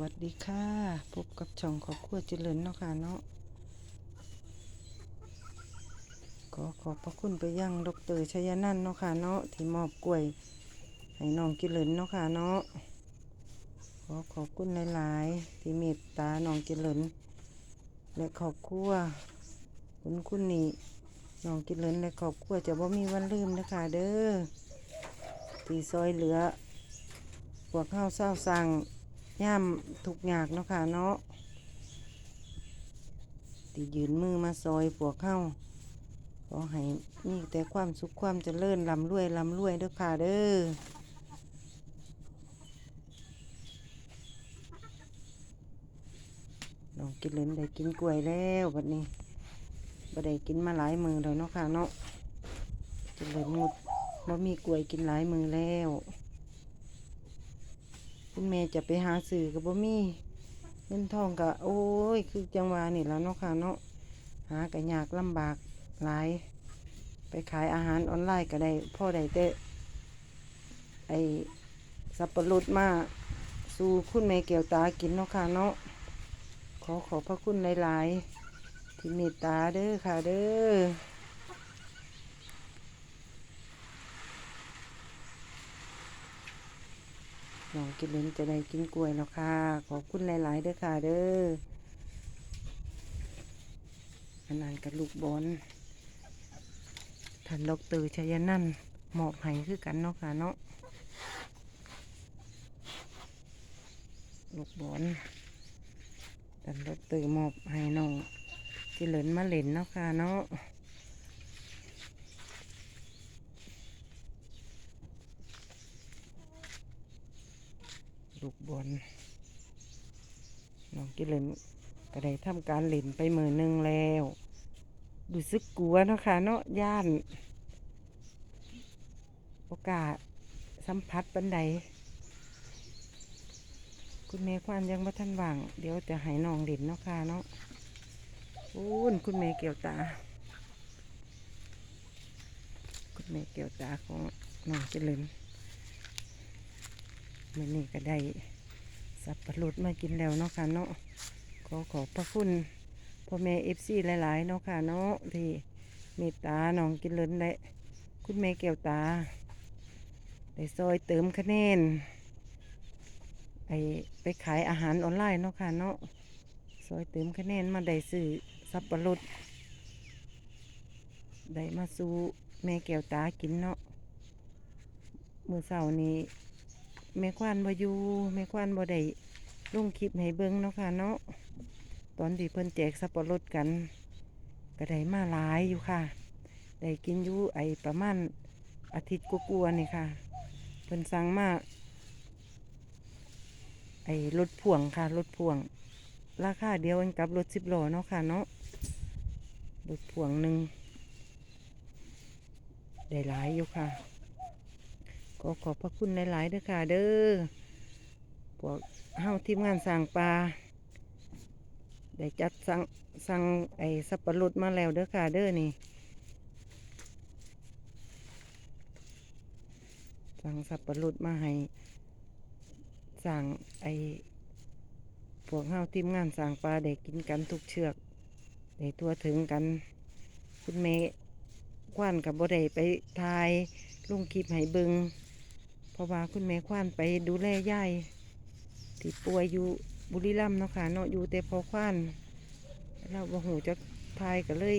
วัสดีค่ะ พบกับช่องขอบครัวเจริญเนาะค่ะเนาะขอขอบพระคุณไปยังดอกเตอรชยนันเนาะค่ะเนาะที่มอบกล้วยให้น้องเจริญเนาะค่ะเนาะขอขอบคุณหลาย ๆ ที่เมตตาน้องเจริญและขอบครัวคุณคุณนี่น้องเจริญและขอบครัวจะบ่มีวันลืมนะคะเด้อที่ซอยเหลือพวกข้าวเศร้าสั่ง ย่ำทุกอยากเนาะค่ะเนาะที่ยืนมือมาซอยพวเข้าขอให้มีแต่ความสุขความเจริญลำรวยลำรวยเด้อค่ะเด้อน้องกินเลนได้กินกล้วยแล้วบัดนี้บ่ได้กินมาหลายมือแล้วเนาะค่ะเนาะกินเลนงดบ่มีกล้วยกินหลายมือแล้ว คุณแม่จะไปหาสื่อกับบ่มีเงินทองกะโอ้ย คือจังหวะนี่แล้วเนาะค่ะเนาะหากะยากลำบากหลาย ไปขายอาหารออนไลน์ก็ได้พ่อได้แต่ไอสับปะรดมาสู่คุณแม่เกี่ยวตากินเนาะค่ะเนาะขอขอบพระคุณหลาย ๆ ที่เมตตาเด้อค่ะเด้อ น้องกินเลนจะได้กินกล้วยแล้วค่ะ ขอบคุณหลาย ๆ เด้อค่ะเด้ออันนั้นกับลูกบอลท่านดอกเตอรชัยนันท์มอบให้คือกันเนาะค่ะเนาะลูกบอลท่านดอกเตอรมอบให้น้องกินเลนมาเล่นเนาะค่ะเนาะ ลูกบอลน้องกิเลนก็ได้ทำการเล่นไปมือหนึ่งแล้ว ดูซึกกลัวเนาะค่ะเนาะย่านโอกาสสัมผัสปันใด คุณแม่ควานยังบ่ทันว่าง เดี๋ยวจะให้น้องเล่นเนาะค่ะเนาะโอ้นคุณแม่เกี่ยวตา คุณแม่เกี่ยวตาของน้องเจริญ มื่อนี้ก็ได้สับปะรดมากินแล้วเนาะค่ะเนาะขอขอบพระคุณพ่อแม่เอฟซีหลาย ๆ เนาะค่ะเนาะที่เมตตาน้องกินเลินและคุณแม่แก้วตาได้ซอยเติมคะแนนไอไปขายอาหารออนไลน์เนาะค่ะเนาะซอยเติมคะแนนมาได้ซื้อสับปะรดได้มาสู่แม่แก้วตากินเนาะเมื่อเช้านี้ แม่ควานบ่อยู่แม่ควานบ่ได้ลงคลิปให้เบิ่งเนาะค่ะเนาะตอนที่เพิ่นแจกสับปะรดกันก็ได้มาหลายอยู่ค่ะได้กินอยู่ไอประมาณอาทิตย์กลัวาๆนี่ค่ะเพิ่นสั่งมาไอรถพ่วงค่ะรถพ่วง ราคาเดียวกันกับรถสิบล้อเนาะค่ะเนาะรถพ่วงหนึ่งได้หลายอยู่ค่ะ ขอขอบพระคุณหลายๆเด้อค่ะเด้อพวกเฮาทีมงานสั่งปลาได้จัดสั่งสั่งไอ้สับปะรดมาแล้วเด้อค่ะเด้อนี่สั่งสับปะรดมาให้สั่งไอ้พวกเฮาทีมงานสั่งปลาได้กินกันทุกเชือกได้ทั่วถึงกัน คุณเมย์ควันกับบ่ได้ไปทายลุงคลิปให้เบิง เพราะว่าคุณแม่ควานไปดูแลยายที่ป่วยอยู่บุรีรัมย์เนาะค่ะเนาะอยู่แต่พอควานเราบ่หูจะทายก็เลย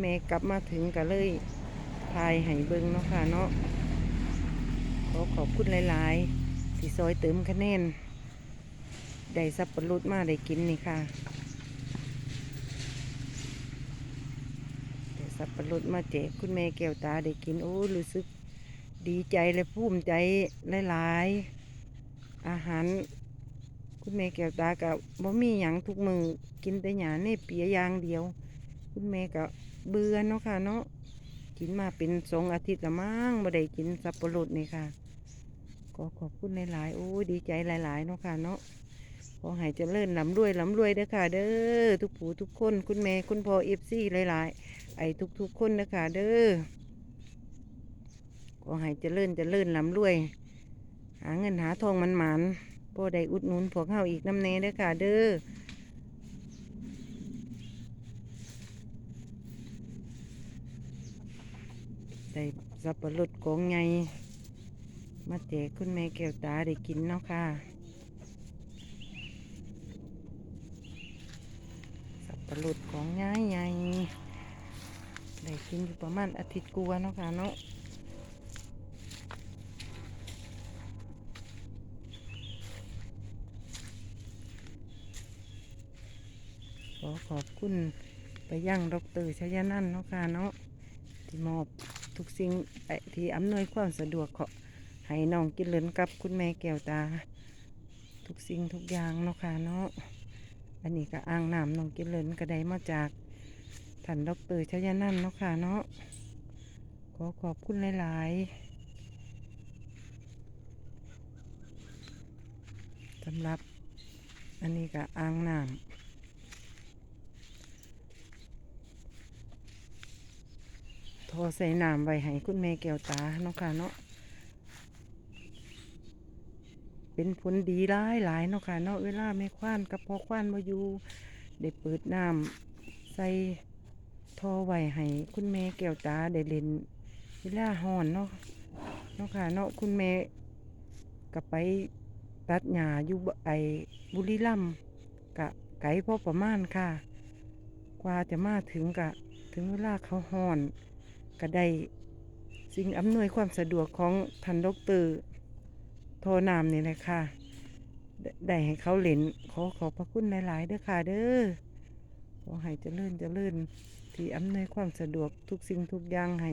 แม่กลับมาถึงก็เลยทายให้เบิงเนาะค่ะเนาะขอขอบคุณหลาย ๆ ที่ซอยเติมคะแนนได้สับปะรดมาได้กินนี่ค่ะได้สับปะรดมาแจกคุณแม่แก้วตาได้กินโอ้รู้สึก ดีใจและภูมิใจหลายๆ อาหาร คุณแม่แก้วตากับบ่มีหยังทุกมือกินแต่หยาเนเปียอย่างเดียว คุณแม่ก็เบื่อเนาะค่ะเนาะกินมาเป็นสองอาทิตย์ละมั้งบ่ได้กินสับปะรดนี่ค่ะก็ขอบคุณหลายๆโอ้ยดีใจหลายๆเนาะค่ะเนาะขอให้เจริญลำรวยลำรวยเด้อค่ะ เด้อทุกผู้ทุกคนคุณแม่คุณพ่อเอฟซีหลายๆ ไอ้ทุกๆคนเด้อค่ะเด้อ ขอให้เจริญเจริญลำรวย หาเงินหาทองมันหมันบ่ได้อุดหนุนพวกเฮาอีกน้ำแน่เด้อค่ะเด้อได้สับปะรดกองใหญ่มาแจกคุณแม่แก้วตาได้กินเนาะค่ะสับปะรดของใหญ่ใหญ่ได้กินอยู่ประมาณอาทิตย์กว่าเนาะค่ะเนาะ อขอบคุณไปยังดรชยนันท์เนาะค่ะเนาะที่มอบทุกสิ่งไอ้ที่อำนวยความสะดวกขอให้น้องกินเหลินกับคุณแม่แก้วตา ทุกสิ่งทุกอย่างเนาะค่ะเนาะอันนี้ก็อ่างน้ำน้องกินเหลินก็ได้มาจากท่านดรชยนันท์เนาะค่ะเนาะขอขอบคุณหลายๆสำหรับอันนี้ก็อ่างน้ำ โทรใส่น้ำไว้ให้คุณแม่แก้วตาเนาะค่ะเนาะเป็นผลดีหลายหลายเนาะค่ะเนาะเวลาแม่ควานกับพ่อควานมาอยู่ได้เปิดน้ำใส่ท่อไว้ให้คุณแม่แก้วตาได้เล่นเวลาห่อนเนาะเนาะค่ะเนาะคุณแม่กับไปตัดหญ้าอยู่บไอบุรีรัมกะไกลพอประมาณค่ะ กว่าจะมาถึงกะถึงเวลาเขาห่อน ก็ได้สิ่งอำนวยความสะดวกของท่านดรโทนามนี่แหละค่ะได้ให้เขาเล่นขอขอบพระคุณหลาย ๆ เด้อค่ะเด้อขอให้เจริญเจริญที่อำนวยความสะดวกทุกสิ่งทุกอย่างให้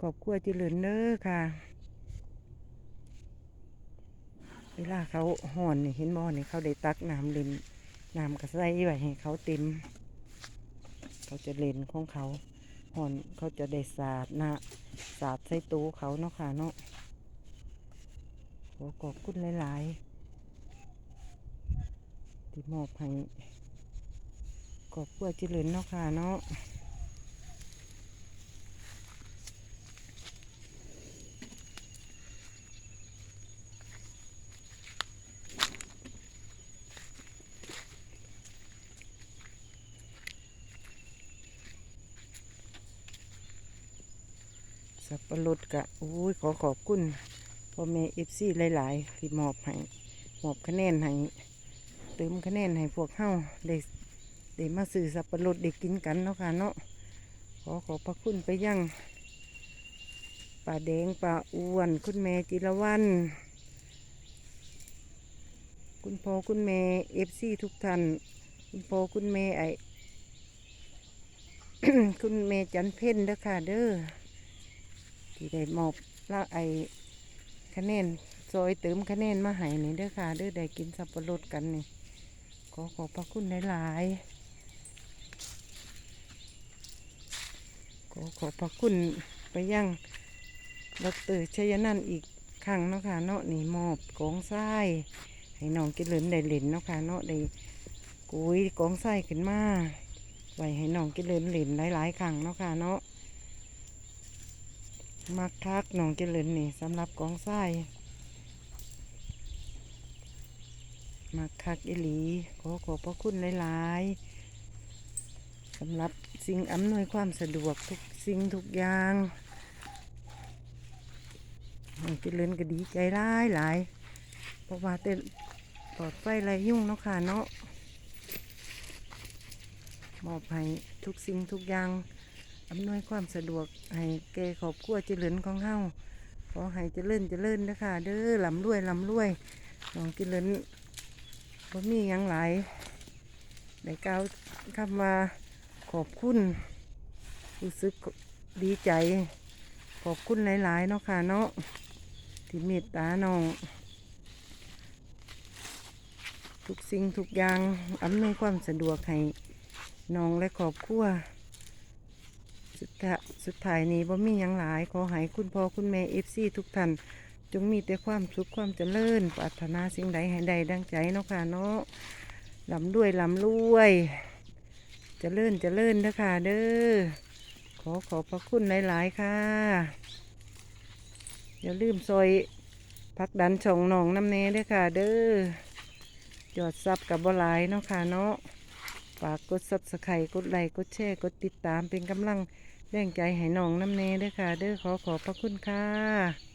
ครอบครัวเจริญเด้อค่ะ เวลาเขาห่อนเห็นบ่อนี่เขาได้ตักน้ำเล่นน้ำกระใสไว้ให้เขาเต็ม เขาจะเล่นของเขา หอนเขาจะได้สาดนะสาดใส่ตู้เขาเนาะค่ะเนาะขอขอบคุณหลาย ๆ ที่มอบให้ขอบคุณจิเหลินเนาะค่ะเนาะ สับปะรดกะโอ้ยขอขอบคุณพ่อแม่เอฟซีหลาย ๆ ที่มอบให้มอบคะแนนให้เติมคะแนนให้พวกเฮาได้ได้มาซื้อสับปะรดได้กินกันเนาะค่ะเนาะขอขอบพระคุณไปยังป้าแดงป้าอ้วน คุณแม่จิรวัน คุณพ่อคุณแม่เอฟซีทุกท่าน คุณพ่อคุณแม่ไอคุณแม่จันเพ็ญเด้อค่ะเด้อ ที่ได้มอบละไอคะแนนซอยเติมคะแนนมาให้นี่เด้อค่ะเด้อได้กินสับปะรดกันนี่ขอขอบพระคุณหลายๆขอขอบพระคุณไปยังดอกเตอรชยนันอีกครั้งเนาะค่ะเนาะนี่มอบกองทรายให้น้องกินเหลินได้เล่นเนาะค่ะเนาะได้กุ้ยกองทรายขึ้นมาไว้ให้น้องกินเหลินเล่นหลายๆครั้งเนาะค่ะเนาะ มักคักหนองเจริญนี่สำหรับกองทรายมักคักอิหลี ขอขอบพระคุณหลายๆสำหรับสิ่งอำนวยความสะดวกทุกสิ่งทุกอย่างหนองเจริญก็ดีใจร้ายหลายเพราะว่าเต้นปลอดไฟไรยุ่งเนาะค่ะเนาะมอบให้ทุกสิ่งทุกอย่าง อำนวยความสะดวกให้แก่ครอบครัวเจริญของเฮาขอให้เจริญเจริญนะคะเด้อลำรวยลำรวยน้องเจริญบ่มียังหลายได้กล่าวคำว่าขอบคุณรู้สึกดีใจ ขอบคุณหลาย ๆ เนาะค่ะเนาะที่เมตตาน้อง ทุกสิ่งทุกอย่างอำนวยความสะดวกให้น้องและครอบครัว สุดท้ายสุดท้ายนี้บ่มีอย่างหลาย ขอให้คุณพ่อคุณแม่เอฟซีทุกท่านจงมีแต่ความสุขความเจริญปรารถนาสิ่งใดให้ใดดังใจเนาะค่ะเนาะลำด้วยลำรวยเจริญเจริญนะคะเด้อขอขอพระคุณหลายๆค่ะ อย่าลืมซอยพักดันช่องหนองน้ำเนด้ค่ะ เด้อยอดซับกับบหลายเนาะค่ะเนาะฝากกดซับสไครต์กดไลค์กดแชร์กดติดตามเป็นกำลัง แบ่งใจให้น้องน้ำเนเด้อค่ะ เด้อขอขอบพระคุณค่ะ